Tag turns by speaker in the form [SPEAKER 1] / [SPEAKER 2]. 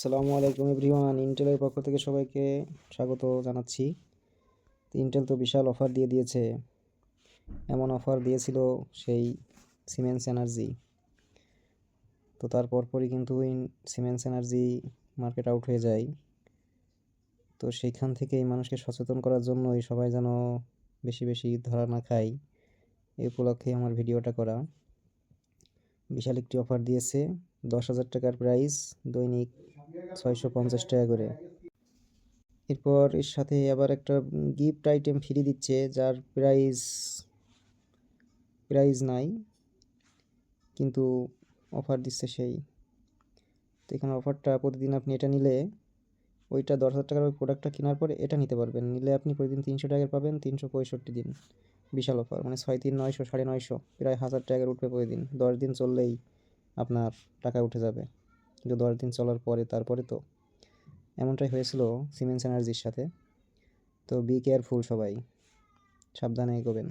[SPEAKER 1] আসসালামু আলাইকুম এভরিওয়ান। ইন্টেলের পক্ষ থেকে সবাইকে স্বাগত জানাচ্ছি। ইন্টেল তো বিশাল অফার দিয়ে দিয়েছে। এমন অফার দিয়েছিল সেই সিমেন্স এনার্জি তো তার পরপরই কিন্তু সিমেন্স এনার্জি মার্কেট আউট হয়ে যায়। তো সেইখান থেকেই মানুষকে সচেতন করার জন্যই সবাই যেন বেশি বেশি ধরা না খায় এই উপলক্ষে আমার ভিডিওটা করা। বিশাল একটি অফার দিয়েছে। দশ হাজার টাকার প্রাইস দৈনিক ছয়শো পঞ্চাশ টাকা করে। এরপর এর সাথে আবার একটা গিফট আইটেম ফ্রি দিচ্ছে, যার প্রাইস প্রাইস নাই, কিন্তু অফার দিচ্ছে সেই। তো এখানে অফারটা প্রতিদিন আপনি এটা নিলে, ওইটা দশ হাজার টাকার প্রোডাক্টটা কেনার পরে এটা নিতে পারবেন। নিলে আপনি প্রতিদিন তিনশো টাকার পাবেন, তিনশো পঁয়ষট্টি দিন। বিশাল অফার মানে ছয় তিন নয়শো, সাড়ে নয়শো, প্রায় হাজার টাকার উঠবে প্রতিদিন। দশ দিন চললেই আপনার টাকা উঠে যাবে। কিন্তু দশ দিন চলার পরে, তারপরে তো এমনটাই হয়েছিল সিমেন্স এনার্জির সাথে। তো বি কেয়ারফুল সবাই, সাবধানে এগোবেন।